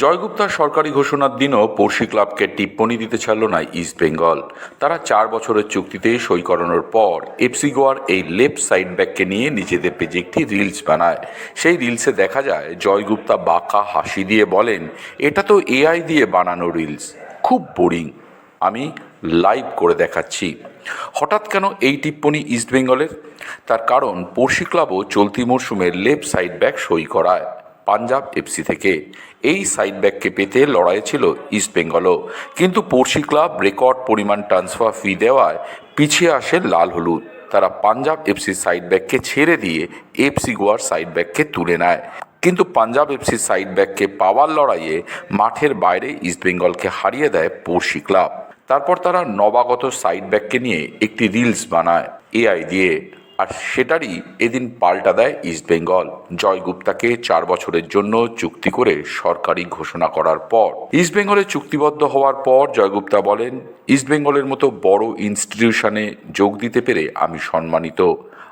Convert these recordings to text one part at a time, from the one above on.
জয়গুপ্তা সরকারি ঘোষণার দিনও পড়শি ক্লাবকে টিপ্পনি দিতে ছাড়ল না ইস্ট বেঙ্গল। তারা চার বছরের চুক্তিতে সই করানোর পর এফসি গোয়ার এই লেফট সাইড ব্যাককে নিয়ে নিজেদের পেজে একটি রিলস বানায়। সেই রিলসে দেখা যায়, জয়গুপ্তা বাঁকা হাসি দিয়ে বলেন, এটা তো এআই দিয়ে বানানো রিলস। খুব বোরিং। আমি লাইভ করে দেখাচ্ছি। হঠাৎ কেন এই টিপ্পনি ইস্ট বেঙ্গলের? তার কারণ পড়শি ক্লাবও চলতি মরশুমে লেফট সাইড ব্যাক সই করায়। পাঞ্জাব এফসি থেকে। এই সাইড ব্যাককে পেতে লড়াই ছিল ইস্ট বেঙ্গলও। কিন্তু পড়শি ক্লাব রেকর্ড পরিমাণ ট্রান্সফার ফি দেওয়ায় পিছিয়ে আসে লাল হলুদ। তারা পাঞ্জাব এফসি সাইড ব্যাককে ছেড়ে দিয়ে এফসি গোয়ার সাইড ব্যাককে তুলে নেয়। কিন্তু পাঞ্জাব এফসি সাইড ব্যাককে পাওয়ার লড়াইয়ে মাঠের বাইরে ইস্ট বেঙ্গলকে হারিয়ে দেয় পড়শি ক্লাব। তারপর তারা নবাগত সাইড ব্যাককে নিয়ে একটি রিলস বানায় এআই দিয়ে। আর সেটারই এদিন পাল্টা দেয় ইস্ট বেঙ্গল। জয় গুপ্তাকে চার বছরের জন্য চুক্তি করে সরকারি ঘোষণা করার পর। ইস্ট বেঙ্গলে চুক্তিবদ্ধ হওয়ার পর জয়গুপ্তা বলেন, ইস্ট বেঙ্গলের মতো বড় ইনস্টিটিউশনে যোগ দিতে পেরে আমি সম্মানিত।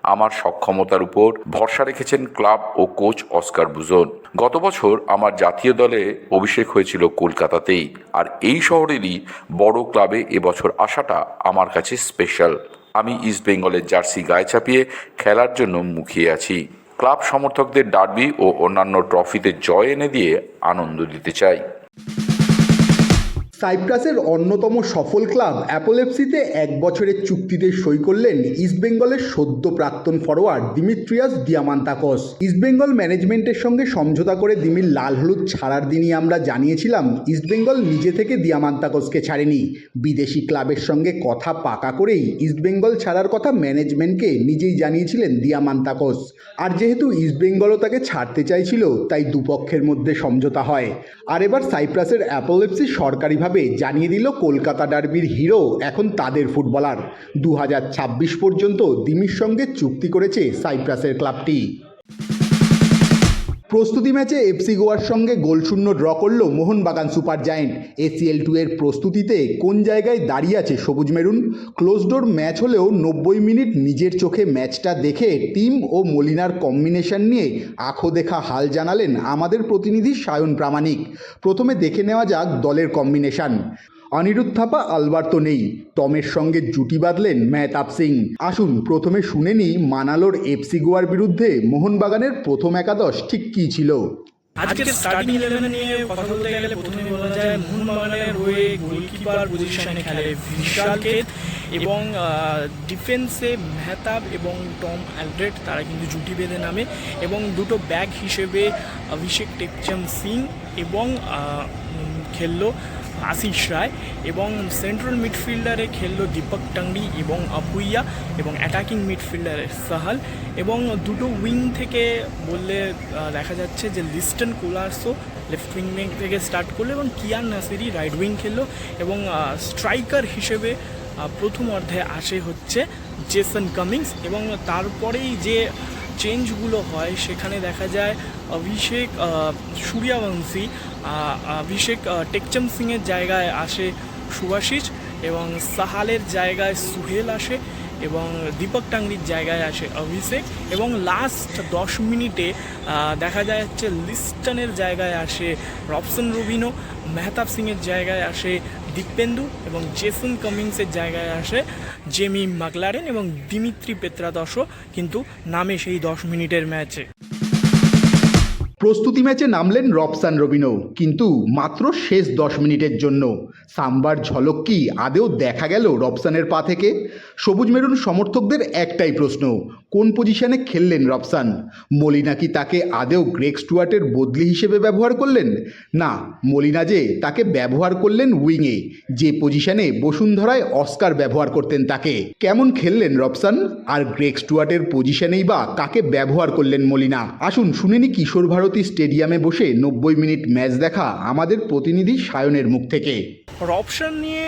আমার সক্ষমতার উপর ভরসা রেখেছেন ক্লাব ও কোচ অস্কার বুজন। গত বছর আমার জাতীয় দলে অভিষেক হয়েছিল কলকাতাতেই। আর এই শহরেরই বড় ক্লাবে এবছর আসাটা আমার কাছে স্পেশাল আমি ইস্ট বেঙ্গলের জার্সি গায়ে চাপিয়ে খেলার জন্য মুখিয়ে আছি। ক্লাব সমর্থকদের ডার্বি ও অন্যান্য ট্রফিতে জয় এনে দিয়ে আনন্দ দিতে চাই। সাইপ্রাসের অন্যতম সফল ক্লাব অ্যাপোলেপসিতে এক বছরের চুক্তিতে সই করলেন ইস্টবেঙ্গলের সদ্য প্রাক্তন ফরোয়ার্ড দিমিত্রিয়াস দিয়ামান্তাকস। ইস্টবেঙ্গল ম্যানেজমেন্টের সঙ্গে সমঝোতা করে দিমির লাল হলুদ ছাড়ার দিনই আমরা জানিয়েছিলাম ইস্টবেঙ্গল নিজে থেকে দিয়ামান্তাকসকে ছাড়েনি। বিদেশি ক্লাবের সঙ্গে কথা পাকা করেই ইস্টবেঙ্গল ছাড়ার কথা ম্যানেজমেন্টকে নিজেই জানিয়েছিলেন দিয়ামান্তাকস। আর যেহেতু ইস্টবেঙ্গলও তাকে ছাড়তে চাইছিল, তাই দুপক্ষের মধ্যে সমঝোতা হয়। আর এবার সাইপ্রাসের অ্যাপোলেপসি সরকারিভাবে জানিয়ে দিল কলকাতা ডার্বির হিরো, এখন তাদের ফুটবলার। দু হাজার ছাব্বিশ পর্যন্ত দিমির সঙ্গে চুক্তি করেছে সাইপ্রাসের ক্লাবটি। প্রস্তুতি ম্যাচে এফসি গোয়ার সঙ্গে গোলশূন্য ড্র করল Mohun Bagan super giant. ACL two এর প্রস্তুতিতে কোন জায়গায় দাঁড়িয়ে আছে সবুজ মেরুন? ক্লোজডোর ম্যাচ হলেও নব্বই মিনিট নিজের চোখে ম্যাচটা দেখে টিম ও মলিনার কম্বিনেশন নিয়ে আখো দেখা হাল জানালেন আমাদের প্রতিনিধি সায়ন প্রামাণিক। প্রথমে দেখে নেওয়া যাক দলের কম্বিনেশন। অনিরুদ্ধ থাপা আলবার্তো নেই। টমের সঙ্গে জুটি বাঁধলেন মেহতাব সিং। আসুন, প্রথমে শুনে নিই মানালোর এফসি গোয়ার বিরুদ্ধে মোহনবাগানের প্রথম একাদশ ঠিক কী ছিল। আজকের স্টার্টিং ইলেভেন নিয়ে কথা বলতে গেলে প্রথমে বলা যায় মোহনবাগানের হয়ে গোলকিপার পজিশনে খেলে এবং ডিফেন্সে মেহতাব এবং টম অ্যালড্রেড, তারা কিন্তু জুটি বেঁধে নামে এবং দুটো ব্যাগ হিসেবে অভিষেক টেকচাম সিং এবং খেললো আশিস রায় এবং সেন্ট্রাল মিডফিল্ডারে খেললো দীপক টাংরি এবং আপুইয়া এবং অ্যাটাকিং মিডফিল্ডারে সাহাল। এবং দুটো উইং থেকে বললে দেখা যাচ্ছে যে লিস্টন কোলার্সো লেফট উইং থেকে স্টার্ট করল এবং কিয়ান নাসিরি রাইট উইং খেললো এবং স্ট্রাইকার হিসেবে প্রথম অর্ধে আসে হচ্ছে জেসন কামিংস এবং তারপরেই যে চেঞ্জগুলো হয় সেখানে দেখা যায় অভিষেক সূর্যবংশী অভিষেক টেকচম সিংয়ের জায়গায় আসে সুভাষিস এবং সাহালের জায়গায় সুহেল আসে এবং দীপক টাংরির জায়গায় আসে অভিষেক এবং লাস্ট দশ মিনিটে দেখা যায় হচ্ছে লিস্টনের জায়গায় আসে রবসন রুবিনো মেহতাব সিংয়ের জায়গায় আসে দীপেন্দু এবং জেসন কামিংসের জায়গায় আসে জেমি মাকলারেন এবং দিমিত্রি পেত্রাদশও কিন্তু নামে সেই দশ মিনিটের ম্যাচে প্রস্তুতি ম্যাচে নামলেন রবসান রবিনো, কিন্তু মাত্র শেষ দশ মিনিটের জন্য। সাম্বার ঝলক কি আদেও দেখা গেল রবসানের পা থেকে? সবুজ মেরুন সমর্থকদের একটাই প্রশ্ন, কোন পজিশনে খেললেন রবসান মলিনা কি তাকে আদেও গ্রেক স্টুয়ার্টের বদলি হিসেবে ব্যবহার করলেন? না, মলিনা যে তাকে ব্যবহার করলেন উইংয়ে, যে পজিশনে বসুন্ধরায় অস্কার ব্যবহার করতেন তাকে। কেমন খেললেন রবসান আর গ্রেক স্টুয়ার্টের পজিশনেই বা কাকে ব্যবহার করলেন মলিনা? আসুন শুনেনি কিশোর ভারতী স্টেডিয়ামে বসে নব্বই মিনিট ম্যাচ দেখা আমাদের প্রতিনিধি সায়নের মুখ থেকে। অপশন নিয়ে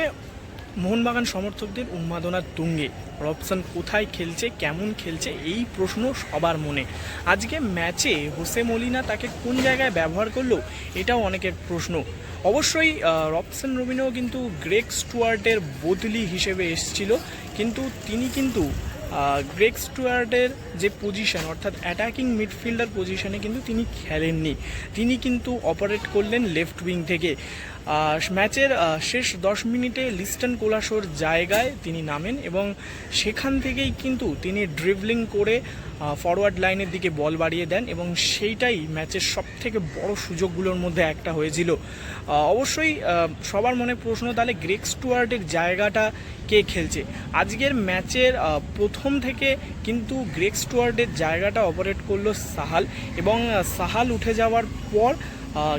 মোহনবাগান সমর্থকদের উন্মাদনার তুঙ্গে। রবসান কোথায় খেলছে, কেমন খেলছে, এই প্রশ্ন সবার মনে। আজকে ম্যাচে হোসে মলিনা তাকে কোন জায়গায় ব্যবহার করল, এটাও অনেকের প্রশ্ন। অবশ্যই রবসান রবিনও কিন্তু গ্রেক স্টুয়ার্টের বদলি হিসেবে এসেছিল, কিন্তু তিনি কিন্তু গ্রেক স্টুয়ার্ডের যে পজিশন অর্থাৎ অ্যাটাকিং মিডফিল্ডার পজিশনে কিন্তু তিনি খেলেননি। তিনি কিন্তু অপারেট করলেন লেফট উইং থেকে। ম্যাচের শেষ দশ মিনিটে লিস্টন কোলাসোর জায়গায় তিনি নামেন এবং সেখান থেকেই কিন্তু তিনি ড্রিভলিং করে ফরওয়ার্ড লাইনের দিকে বল বাড়িয়ে দেন এবং সেইটাই ম্যাচের সব থেকে বড় সুযোগগুলোর মধ্যে একটা হয়েছিল। অবশ্যই সবার মনে প্রশ্ন, তাহলে গ্রেক স্টুয়ার্টের জায়গাটা কে খেলছে? আজকের ম্যাচের প্রথম থেকে কিন্তু গ্রেক স্টুয়ার্টের জায়গাটা অপারেট করল সাহাল এবং সাহাল উঠে যাওয়ার পর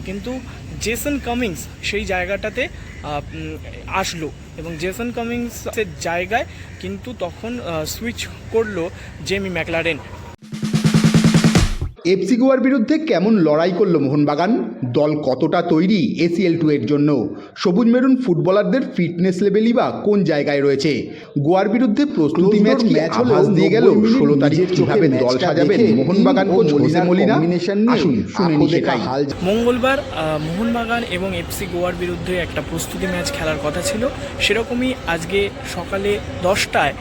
কিন্তু জেসন কামিংস সেই জায়গাটাতে আসলো এবং জেসন কামিংসের জায়গায় কিন্তু তখন সুইচ করল জেমি ম্যাকলারেন এফসি গোয়ার বিরুদ্ধে কেমন লড়াই করল মোহনবাগান? দল কতটা তৈরি এসিএল টু এর জন্য? সবুজ মেরুন ফুটবলারদের ফিটনেস লেভেলই বা কোন জায়গায় রয়েছে? গোয়ার বিরুদ্ধে প্রস্তুতি ম্যাচ কি আভাস দিয়ে গেল? ষোলো তারিখ কীভাবে দল সাজাবেন মোহনবাগান কোচ হোসে মলিনা? আসুন শুনে সেটাই মঙ্গলবার মোহনবাগান এবং এফসি গোয়ার বিরুদ্ধে একটা প্রস্তুতি ম্যাচ খেলার কথা ছিল। সেরকমই আজকে সকালে দশটায়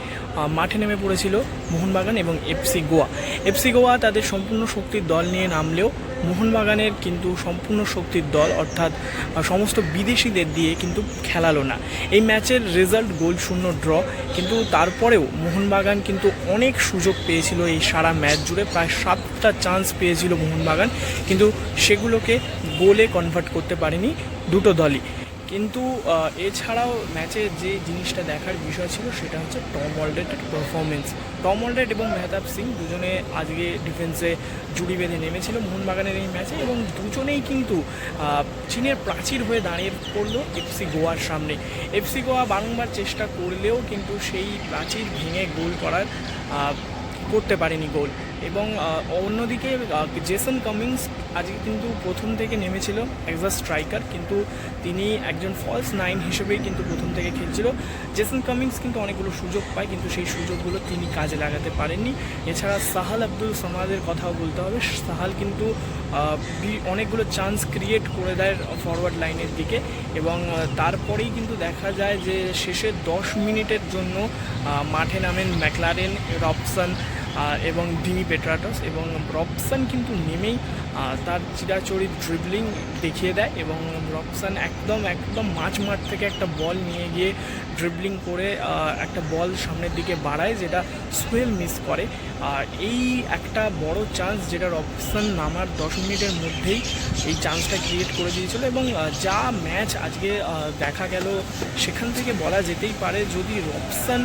মাঠে নেমে পড়েছিল মোহনবাগান এবং এফসি গোয়া। এফসি গোয়া তাদের সম্পূর্ণ শক্তির দল নিয়ে নামলেও মোহনবাগানের কিন্তু সম্পূর্ণ শক্তির দল অর্থাৎ সমস্ত বিদেশিদের দিয়ে কিন্তু খেলালো না। এই ম্যাচের রেজাল্ট গোল শূন্য, ড্র। কিন্তু তারপরেও মোহনবাগান কিন্তু অনেক সুযোগ পেয়েছিল এই সারা ম্যাচ জুড়ে। প্রায় সাতটা চান্স পেয়েছিল মোহনবাগান। কিন্তু সেগুলোকে গোলে কনভার্ট করতে পারেনি দুটো দলই। কিন্তু এছাড়াও ম্যাচে যে জিনিসটা দেখার বিষয় ছিল সেটা হচ্ছে টম অলডেটের পারফরমেন্স টম অলডেট এবং মেহতাব সিং দুজনে আজকে ডিফেন্সে জুড়ি বেঁধে নেমেছিল মোহনবাগানের এই ম্যাচে এবং দুজনেই কিন্তু চীনের প্রাচীর হয়ে দাঁড়িয়ে পড়ল এফসি গোয়ার সামনে। এফসি গোয়া বারংবার চেষ্টা করলেও কিন্তু সেই প্রাচীর ভেঙে গোল করার করতে পারেনি গোল। এবং অন্যদিকে জেসন কামিংস আজকে কিন্তু প্রথম থেকে নেমেছিল আ স্ট্রাইকার কিন্তু তিনি একজন ফলস নাইন হিসেবেই কিন্তু প্রথম থেকে খেলছিল। জেসন কামিংস কিন্তু অনেকগুলো সুযোগ পায়, কিন্তু সেই সুযোগগুলো তিনি কাজে লাগাতে পারেননি। এছাড়া সাহাল আব্দুল সামাদের কথাও বলতে হবে। সাহাল কিন্তু অনেকগুলো চান্স ক্রিয়েট করে দেয় ফরওয়ার্ড লাইনের দিকে এবং তারপরেই কিন্তু দেখা যায় যে শেষের দশ মিনিটের জন্য মাঠে নামেন ম্যাকলারেন রবসন এবং ডিনি পেট্রাটস এবং রবসন কিন্তু নেমেই তার চিরাচরিত ড্রিবলিং দেখিয়ে দেয় এবং রবসন একদম একদম মাঝ মাঠ থেকে একটা বল নিয়ে গিয়ে ড্রিবলিং করে একটা বল সামনের দিকে বাড়ায় যেটা সোয়েল মিস করে। আর এই একটা বড় চান্স যেটা রবসন নামার দশ মিনিটের মধ্যেই এই চান্সটা ক্রিয়েট করে দিয়েছিল এবং যা ম্যাচ আজকে দেখা গেল সেখান থেকে বলা যেতেই পারে যদি রবসন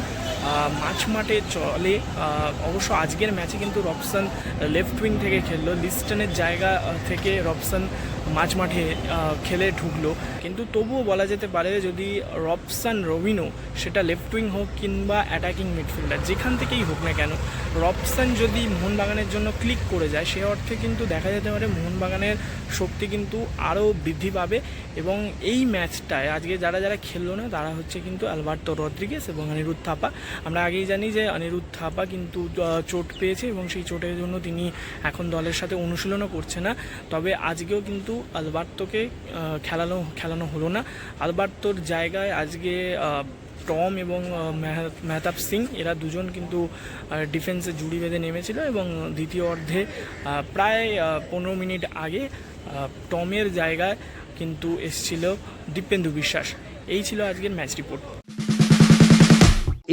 মাঝ মাঠে চলে অবশ্য আজকের ম্যাচে কিন্তু রবসন লেফট উইং থেকে খেললো। লিস্টনের জায়গা থেকে রবসন মাঝ মাঠে খেলে ঢুকলো। কিন্তু তবুও বলা যেতে পারে যদি রবসান রবিনো সেটা লেফট উইং হোক কিংবা অ্যাটাকিং মিডফিল্ডার যেখান থেকেই হোক না কেন, রবসান যদি মোহনবাগানের জন্য ক্লিক করে যায়, সে অর্থে কিন্তু দেখা যেতে পারে মোহনবাগানের শক্তি কিন্তু আরও বৃদ্ধি পাবে এবং এই ম্যাচটায় আজকে যারা যারা খেললো না, তারা হচ্ছে কিন্তু আলবার্তো রদ্রিগেস এবং অনিরুদ্ধ থাপা। আমরা আগেই জানি যে অনিরুদ্ধ থাপা কিন্তু চোট পেয়েছে এবং সেই চোটের জন্য তিনি এখন দলের সাথে অনুশীলনও করছে না। তবে আজকেও কিন্তু আলবার্তোকে খেলানো খেলানো হলো না। আলবার্তোর জায়গায় আজকে টম এবং মেহতাব সিং, এরা দুজন কিন্তু ডিফেন্সে জুড়ি বেঁধে নেমেছিল এবং দ্বিতীয় অর্ধে প্রায় পনেরো মিনিট আগে টমের জায়গায় কিন্তু এসছিল দীপেন্দু বিশ্বাস। এই ছিল আজকের ম্যাচ রিপোর্ট।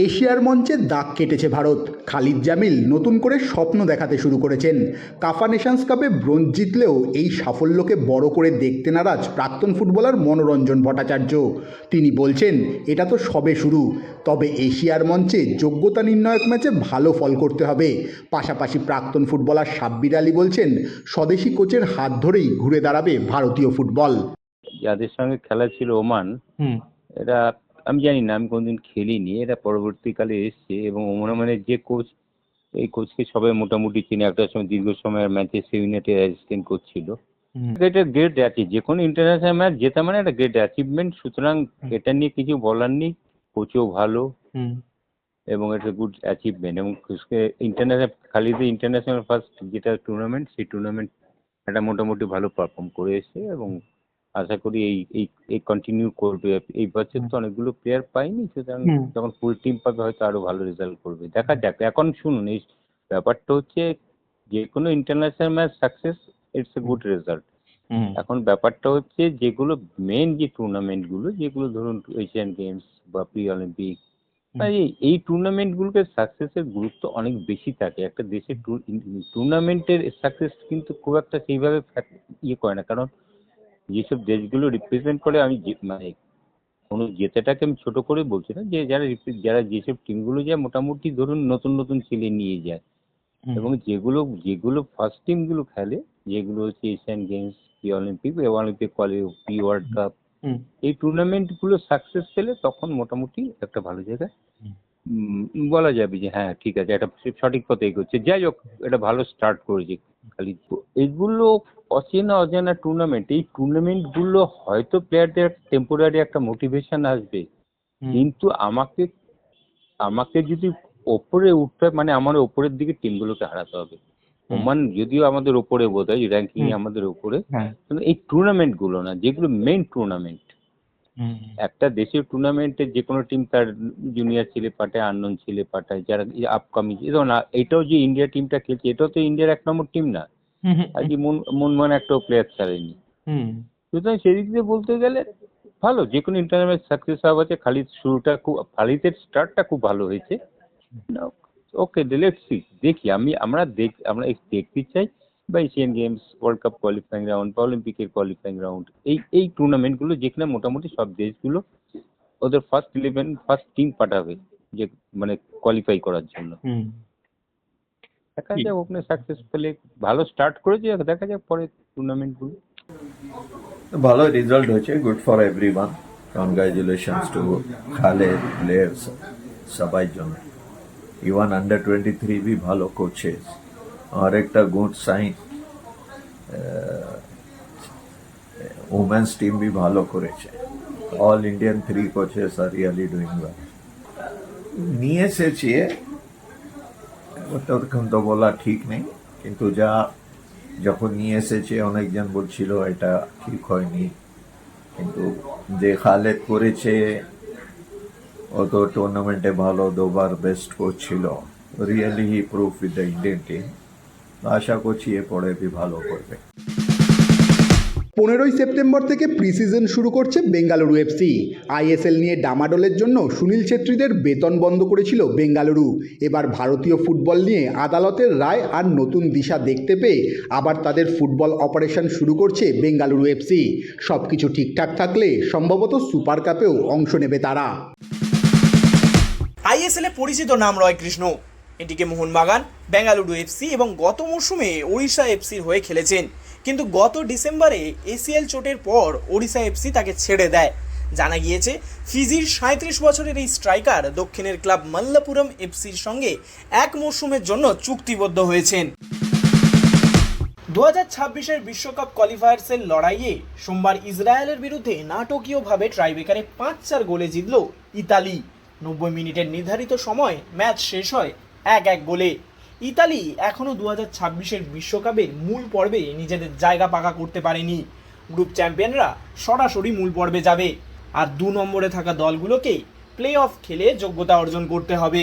এশিয়ার মঞ্চে দাগ কেটেছে ভারত। খালিদ জামিল নতুন করে স্বপ্ন দেখাতে শুরু করেছেন। কাফা নেশনস কাপে ব্রোঞ্জ জিতলেও এই সাফল্যকে বড় করে দেখতে নারাজ প্রাক্তন ফুটবলার মনোরঞ্জন ভট্টাচার্য। তিনি বলছেন এটা তো সবে শুরু। তবে এশিয়ার মঞ্চে যোগ্যতা নির্ণায়ক ম্যাচে ভালো ফল করতে হবে। পাশাপাশি প্রাক্তন ফুটবলার সাব্বির আলী বলছেন স্বদেশি কোচের হাত ধরেই ঘুরে দাঁড়াবে ভারতীয় ফুটবল। যাদের সঙ্গে খেলা ছিল ওমান এরা আমি জানি না আমি কোনদিন খেলিনি এরা পরবর্তীকালে এসছে এবং ওমানের যে কোচ এই কোচকে সবাই মোটামুটি চিনে। একটা সময় দীর্ঘ সময় ম্যানচেস্টার ইউনাইটেড অ্যাসিস্ট্যান্ট কোচ ছিল। এটা গ্রেট অ্যাচিভ যে কোনো ইন্টারন্যাশনাল ম্যাচ জেতা মানে একটা গ্রেট অ্যাচিভমেন্ট সুতরাং এটা নিয়ে কিছু বলার নেই কোচও ভালো এবং এটা গুড অ্যাচিভমেন্ট এবং ইন্টারন্যাশনাল খালিতে ইন্টারন্যাশনাল ফার্স্ট যেটা টুর্নামেন্ট সেই টুর্নামেন্ট একটা মোটামুটি ভালো পারফর্ম করে এসেছে এবং আশা করি এই এই এই কন্টিনিউ করবে। এই বছর তো অনেকগুলো প্লেয়ার পাইনি সুতরাং যখন ফুল টিম পাবে হয়তো আরও ভালো রেজাল্ট করবে। দেখা যাক এখন শুনুন এই ব্যাপারটা হচ্ছে যে কোনো international match success it's a good result এখন ব্যাপারটা হচ্ছে যেগুলো মেন যে টুর্নামেন্টগুলো যেগুলো ধরুন এশিয়ান গেমস বা প্রি অলিম্পিক এই এই টুর্নামেন্টগুলোকে সাকসেসের গুরুত্ব অনেক বেশি থাকে। একটা দেশের টুর্নামেন্টের সাকসেস কিন্তু খুব একটা সেইভাবে ইয়ে করে না। কারণ যেসব দেশগুলো রিপ্রেজেন্ট করে আমি মানে কোনো জেতাটাকে আমি ছোট করে বলছি না যে যারা যারা যেসব টিমগুলো যায় মোটামুটি ধরুন নতুন নতুন ছেলে নিয়ে যায়। এবং যেগুলো যেগুলো ফার্স্ট টিমগুলো খেলে যেগুলো হচ্ছে Asian Games pre Olympic Olympic pre World Cup. এই টুর্নামেন্টগুলো সাকসেস পেলে তখন মোটামুটি একটা ভালো জায়গায় বলা যাবে যে হ্যাঁ ঠিক আছে এটা সঠিক পথে এগোচ্ছে। যাই হোক এটা ভালো স্টার্ট করেছে খালি। এগুলো অচেনা অজানা টুর্নামেন্ট এই টুর্নামেন্টগুলো হয়তো প্লেয়ারদের টেম্পোরারি একটা মোটিভেশন আসবে। কিন্তু আমাকে আমাকে যদি ওপরে উঠতে মানে আমার ওপরের দিকে টিমগুলোকে হারাতে হবে। ওমান যদিও আমাদের ওপরে বোধ হয় র্যাঙ্কিং আমাদের ওপরে হ্যাঁ। এই টুর্নামেন্টগুলো না যেগুলো মেইন টুর্নামেন্ট একটা দেশের টুর্নামেন্টে যে কোনো টিম তার জুনিয়র ছেলে পাঠায় আননোন ছেলে পাঠায় যারা আপকামিং যেমন আ- এটাও যে ইন্ডিয়া টিমটা খেলছে এটাও তো ইন্ডিয়ার এক নম্বর টিম না। আজকে মন মন মানে একটাও প্লেয়ার ছাড়েনি। সুতরাং সেদিক দিয়ে বলতে গেলে ভালো যে কোনো ইন্টারন্যাশনাল সাকসেস হওয়া আছে খালিদ শুরুটা খুব খালিদের স্টার্টটা খুব ভালো হয়েছে। ওকে লেটস সি দেখি আমি আমরা দেখ আমরা দেখতে চাই। বা Asian Games World Cup qualifying round বা অলিম্পিকের কোয়ালিফাইং রাউন্ড এই এই টুর্নামেন্টগুলো যেখানে মোটামুটি সব দেশগুলো ওদের ফার্স্ট ইলেভেন ফার্স্ট টিম পাঠাবে যে মানে কোয়ালিফাই করার জন্য। দেখা যাক ওখানে সাকসেস পেলে ভালো স্টার্ট করেছে দেখা যাক পরে টুর্নামেন্টগুলো ভালো রেজাল্ট হয়েছে good for everyone congratulations to Khaled players সবাই জন্য। ইভেন আন্ডার টোয়েন্টি থ্রি भी ভালো কোচেস আর একটা গুড সাইন উমেন্স টিম भी ভালো করেছে। All Indian three coaches are really doing well নিয়ে এসেছে, ততক্ষণ তো বলা ঠিক নেই, কিন্তু যা যখন নিয়ে এসেছে, অনেকজন বলছিল এটা ঠিক হয়নি। কিন্তু যে খালেদ করেছে, ও তো টুর্নামেন্টে ভালো, দুবার বেস্ট কোচ ছিল। Really he proof with the Indian team আশা করছি এরপরে বি ভালো করবে। পনেরোই সেপ্টেম্বর থেকে প্রিসিজন শুরু করছে বেঙ্গালুরু এফসি আইএসএল নিয়ে ডামাডোলের জন্য সুনীল ছেত্রীদের বেতন বন্ধ করেছিল বেঙ্গালুরু। এবার ভারতীয় ফুটবল নিয়ে আদালতের রায় আর নতুন দিশা দেখতে পেয়ে আবার তাদের ফুটবল অপারেশন শুরু করছে বেঙ্গালুরু এফসি সব কিছু ঠিকঠাক থাকলে সম্ভবত সুপার কাপেও অংশ নেবে তারা। আইএসএল এ পরিচিত নাম রয় কৃষ্ণ এটিকে মোহনবাগান, বেঙ্গালুরু এফসি এবং গত মরশুমে ওড়িশা এফসির হয়ে খেলেছেন। কিন্তু গত ডিসেম্বরে এসিএল চোটের পর ওড়িশা এফসি তাকে ছেড়ে দেয়। জানা গিয়েছে, ফিজির সাঁত্রিশ বছরের এই স্ট্রাইকার দক্ষিণের ক্লাব মাল্লাপুরম এফসির সঙ্গে এক মরশুমের জন্য চুক্তিবদ্ধ হয়েছেন। দু হাজার ছাব্বিশের বিশ্বকাপ কোয়ালিফায়ার্সের লড়াইয়ে সোমবার ইসরায়েলের বিরুদ্ধে নাটকীয়ভাবে ট্রাইবেকারে পাঁচ চার গোলে জিতল ইতালি। নব্বই মিনিটের নির্ধারিত সময় ম্যাচ শেষ হয় এক এক গোলে। ইতালি এখনও দু হাজার ছাব্বিশের বিশ্বকাপের মূল পর্বে নিজেদের জায়গা পাকা করতে পারেনি। গ্রুপ চ্যাম্পিয়নরা সরাসরি মূল পর্বে যাবে। আর দু নম্বরে থাকা দলগুলোকে প্লে অফ খেলে যোগ্যতা অর্জন করতে হবে।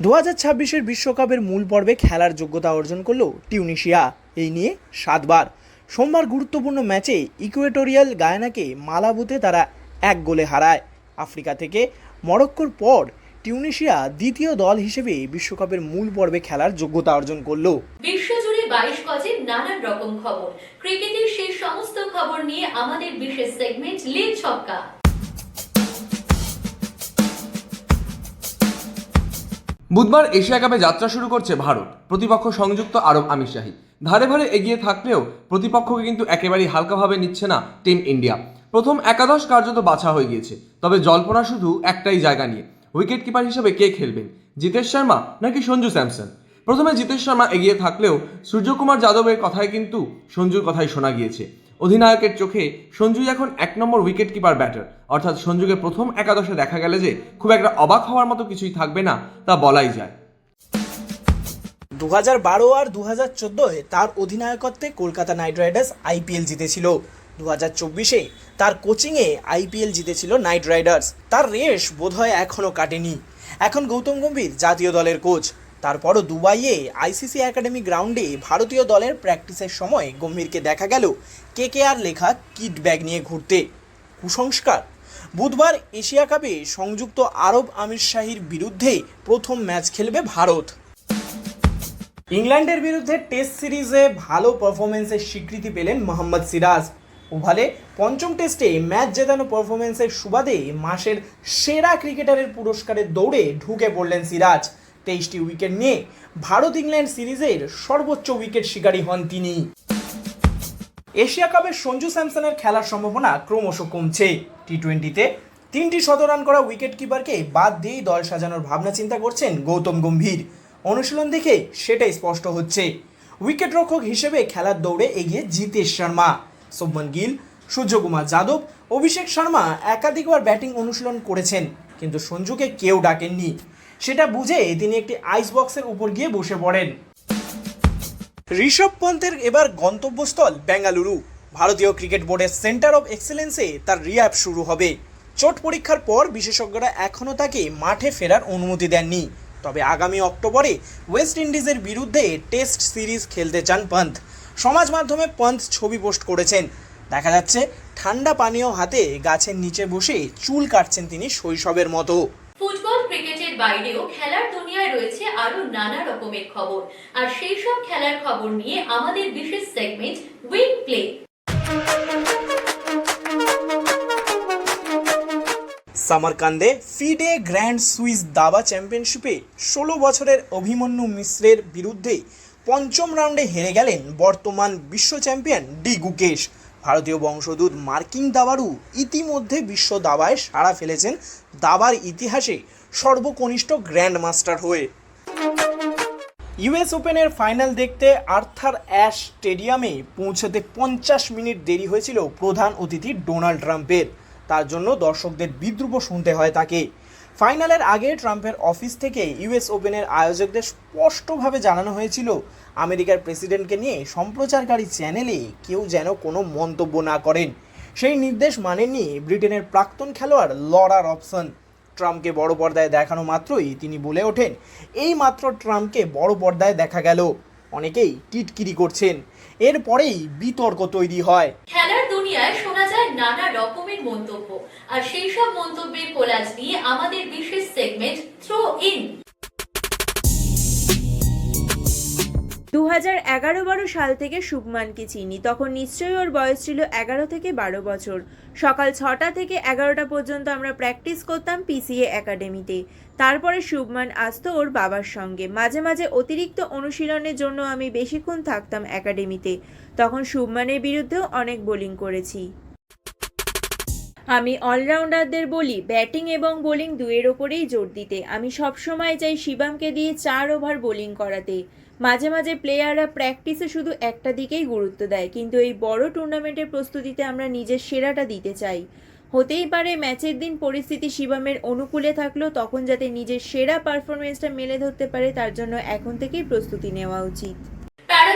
দু হাজার ছাব্বিশের বিশ্বকাপের মূল পর্বে খেলার যোগ্যতা অর্জন করল টিউনিশিয়া। এই নিয়ে সাতবার। সোমবার গুরুত্বপূর্ণ ম্যাচে ইকুয়েটোরিয়াল গায়নাকে মালাবুতে তারা এক গোলে হারায়। আফ্রিকা থেকে মরক্কোর পর টিউনিশিয়া দ্বিতীয় দল হিসেবে বিশ্বকাপের মূল পর্বে খেলার যোগ্যতা অর্জন করল। বিশ্বজুড়ে বাইশ গজের নানান রকম খবর। ক্রিকেটের সেই সমস্ত খবর নিয়ে আমাদের বিশেষ সেগমেন্ট লে ছক্কা। বুধবার এশিয়া কাপে যাত্রা শুরু করছে ভারত। প্রতিপক্ষ সংযুক্ত আরব আমিরশাহী ধারে ভারে এগিয়ে থাকলেও প্রতিপক্ষকে কিন্তু একেবারেই হালকাভাবে নিচ্ছে না টিম ইন্ডিয়া। প্রথম একাদশ কার্যত বাছা হয়ে গিয়েছে। তবে জল্পনা শুধু একটাই জায়গা নিয়ে। উইকেট কিপার হিসেবে কে খেলবেন? জিতেশ শর্মা নাকি সঞ্জু স্যামসন? প্রথমে জিতেশ শর্মা এগিয়ে থাকলেও সূর্যকুমার যাদবের কথায় কিন্তু সঞ্জুর কথাই শোনা গিয়েছে। অধিনায়কের চোখে সঞ্জুই এখন এক নম্বর উইকেট কিপার ব্যাটার অর্থাৎ সঞ্জুকে প্রথম একাদশে দেখা গেলে যে খুব একটা অবাক হওয়ার মতো কিছুই থাকবে না, তা বলাই যায়। দু হাজার বারো আর দু হাজার তার অধিনায়কত্বে কলকাতা নাইট রাইডার্স আইপিএল জিতেছিল। দু হাজার চব্বিশে তার কোচিংয়ে আইপিএল জিতেছিল নাইট রাইডার্স। তার রেশ বোধহয় এখনও কাটেনি। এখন গৌতম গম্ভীর জাতীয় দলের কোচ। তারপরও দুবাইয়ে আইসিসি একাডেমি গ্রাউন্ডে ভারতীয় দলের প্র্যাকটিসের সময় গম্ভীরকে দেখা গেল কে কে আর লেখা কিট ব্যাগ নিয়ে ঘুরতে। কুসংস্কার। বুধবার এশিয়া কাপে সংযুক্ত আরব আমির শাহির বিরুদ্ধে প্রথম ম্যাচ খেলবে ভারত। ইংল্যান্ডের বিরুদ্ধে টেস্ট সিরিজে ভালো পারফরমেন্সের স্বীকৃতি পেলেন মোহাম্মদ সিরাজ। ওভালে পঞ্চম টেস্টে ম্যাচ জেতানো পারফরমেন্সের সুবাদে মাসের সেরা ক্রিকেটারের পুরস্কারের দৌড়ে ঢুকে পড়লেন সিরাজ। তেইশটি উইকেট নিয়ে ভারত ইংল্যান্ড সিরিজের সর্বোচ্চ উইকেট শিকারী হন তিনি। এশিয়া কাপে সঞ্জু স্যামসনের খেলার সম্ভাবনা ক্রমশ কমছে। টি টোয়েন্টিতে তিনটি শতরান করা উইকেট কিপারকে বাদ দিয়েই দল সাজানোর ভাবনা চিন্তা করছেন গৌতম গম্ভীর। অনুশীলন দেখে সেটাই স্পষ্ট হচ্ছে। উইকেট রক্ষক হিসেবে খেলার দৌড়ে এগিয়ে জিতেশ শর্মা। শুভমন গিল, সূর্যকুমার যাদব, অভিষেক শর্মা একাধিকবার ব্যাটিং অনুশীলন করেছেন, কিন্তু সঞ্জুকে কেউ ডাকেননি। সেটা বুঝে তিনি একটি আইস বক্সের উপর গিয়ে বসে পড়েন। ঋষভ পন্থের এবার গন্তব্যস্থল বেঙ্গালুরু। ভারতীয় ক্রিকেট বোর্ডের সেন্টার অফ এক্সেলেন্সে তার রিয়াপ শুরু হবে। চোট পরীক্ষার পর বিশেষজ্ঞরা এখনও তাকে মাঠে ফেরার অনুমতি দেননি। তবে আগামী অক্টোবরে ওয়েস্ট ইন্ডিজের বিরুদ্ধে টেস্ট সিরিজ খেলতে চান পন্থ সমাজ মাধ্যমে পন্থ ছবি পোস্ট করেছেন। দেখা যাচ্ছে ঠান্ডা পানীয় হাতে গাছের নিচে বসে চুল কাটছেন তিনি শৈশবের মতো। ফুটবল ক্রিকেটের বাইরেও খেলার দুনিয়ায় রয়েছে আরও নানা রকমের খবর। আর সেই সব খেলার খবর নিয়ে আমাদের বিশেষ সেগমেন্ট উইং প্লে সামারকান্দে ফিডে গ্র্যান্ড সুইস দাবা চ্যাম্পিয়নশিপে ষোলো বছরের অভিমন্যু মিশ্রের বিরুদ্ধে পঞ্চম রাউন্ডে হেরে গেলেন বর্তমান বিশ্ব চ্যাম্পিয়ন ডি গুকেশ। ভারতীয় বংশোদ্ভূত মার্কিন দাবারু ইতিমধ্যে বিশ্ব দাবায় সাড়া ফেলেছেন দাবার ইতিহাসে সর্বকনিষ্ঠ গ্র্যান্ড মাস্টার হয়ে। ইউএস ওপেনের ফাইনাল দেখতে আর্থার অ্যাশ স্টেডিয়ামে পৌঁছতে পঞ্চাশ মিনিট দেরি হয়েছিল প্রধান অতিথি ডোনাল্ড ট্রাম্পের। তার জন্য দর্শকদের বিদ্রুপ শুনতে হয় তাকে। ফাইনালের আগে ট্রাম্পের অফিস থেকে ইউএস ওপেনের আয়োজকদের স্পষ্টভাবে জানানো হয়েছিল, আমেরিকার প্রেসিডেন্টকে নিয়ে সম্প্রচারকারী চ্যানেলে কেউ যেন কোনো মন্তব্য না করেন। সেই নির্দেশ মানেননি ব্রিটেনের প্রাক্তন খেলোয়াড় লরা রবসন। ট্রাম্পকে বড় পর্দায় দেখানো মাত্রই তিনি বলে ওঠেন, এই মাত্র ট্রাম্পকে বড় পর্দায় দেখা গেল। অনেকেই টিটকিরি করছেন। এরপরেই বিতর্ক তৈরি হয়। খেলার দুনিয়ায় নানা রকমের মন্তব্য। আর সেই সব মন্তব্যের কোলাজ নিয়ে আমাদের বিশেষ সেগমেন্ট থ্রো ইন দু হাজার এগারো বারো সাল থেকে শুভমানকে চিনি। তখন নিশ্চয়ই ওর বয়স ছিল এগারো থেকে বারো বছর। সকাল ছটা থেকে এগারোটা পর্যন্ত আমরা প্র্যাকটিস করতাম পিসিএ একাডেমিতে তারপরে শুভমান আসতো ওর বাবার সঙ্গে। মাঝে মাঝে অতিরিক্ত অনুশীলনের জন্য আমি বেশিক্ষণ থাকতাম একাডেমিতে তখন শুভমানের বিরুদ্ধেও অনেক বোলিং করেছি। আমি অলরাউন্ডারদের বলি, ব্যাটিং এবং বোলিং দুয়ের ওপরেই জোর দিতে। আমি সবসময় চাই শিবামকে দিয়ে চার ওভার বোলিং করাতে। মাঝে মাঝে প্লেয়াররা প্র্যাকটিসে শুধু একটা দিকেই গুরুত্ব দেয়, কিন্তু এই বড় টুর্নামেন্টের প্রস্তুতিতে আমরা নিজের সেরাটা দিতে চাই। হতেই পারে ম্যাচের দিন পরিস্থিতি শিবামের অনুকূলে থাকলেও তখন যাতে নিজের সেরা পারফরমেন্সটা মেলে ধরতে পারে, তার জন্য এখন থেকেই প্রস্তুতি নেওয়া উচিত।